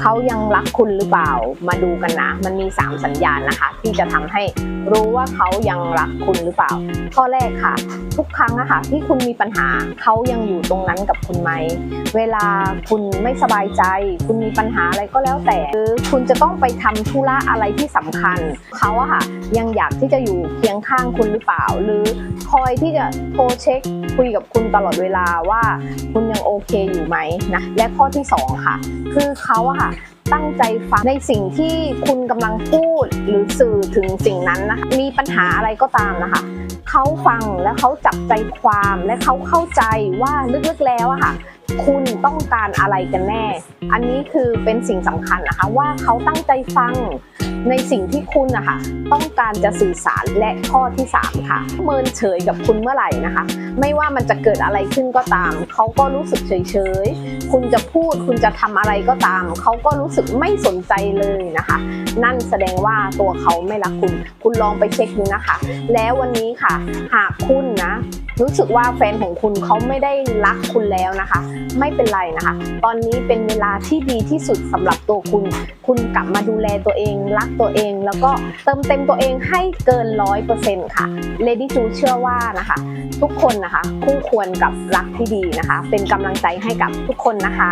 เขายังรักคุณหรือเปล่ามาดูกันนะ มันมี 3 สัญญาณนะคะ ที่จะทำให้รู้ว่าเขายังรักคุณหรือเปล่า ข้อแรกค่ะ ทุกครั้งอะค่ะที่คุณมีปัญหาเขายังอยู่ตรงนั้นกับคุณไหม เวลาคุณไม่สบายใจ คุณมีปัญหาอะไรก็แล้วแต่หรือคุณจะต้องไปทำธุระอะไรที่สำคัญเขาอะค่ะยังอยากที่จะอยู่เคียงข้างคุณหรือเปล่า หรือคอยที่จะโทรเช็คคุยกับคุณตลอดเวลาว่า คุณยังโอเคอยู่ไหมนะและข้อที่สองค่ะคือเขาอะค่ะ ตั้งใจฟังในสิ่งที่คุณกำลังพูดหรือสื่อถึงสิ่งนั้นนะคะมีปัญหาอะไรก็ตามนะคะเขาฟังและเขาจับใจความและเขาเข้าใจว่าลึกๆแล้วอะค่ะ คุณต้องการอะไรกันแน่ อันนี้คือเป็นสิ่งสำคัญนะคะ ว่าเขาตั้งใจฟัง ในสิ่งที่คุณนะคะต้องการจะสื่อสารและข้อที่ 3 ค่ะ เมินเฉยกับคุณเมื่อไหร่นะคะ ไม่ว่ามันจะเกิดอะไรขึ้นก็ตาม เขาก็รู้สึกเฉยๆคุณจะพูดคุณจะทำอะไรก็ตาม เขาก็รู้สึกไม่สนใจเลยนะคะ นั่นแสดงว่าตัวเขาไม่รักคุณ คุณลองไปเช็คดูนะคะ แล้ววันนี้ค่ะ หากคุณนะ รู้สึกว่าแฟนของคุณเขาไม่ได้รักคุณแล้วนะคะ ไม่เป็นไรนะคะ ตอนนี้เป็นเวลาที่ดีที่สุดสำหรับตัวคุณ คุณกลับมาดูแลตัวเอง รักตัวเอง แล้วก็เติมเต็มตัวเองให้เกินร้อยเปอร์เซ็นต์ค่ะเลดี้จูเชื่อว่านะคะ ทุกคนนะคะคู่ควรกับรักที่ดีนะคะ เป็นกำลังใจให้กับทุกคนนะคะ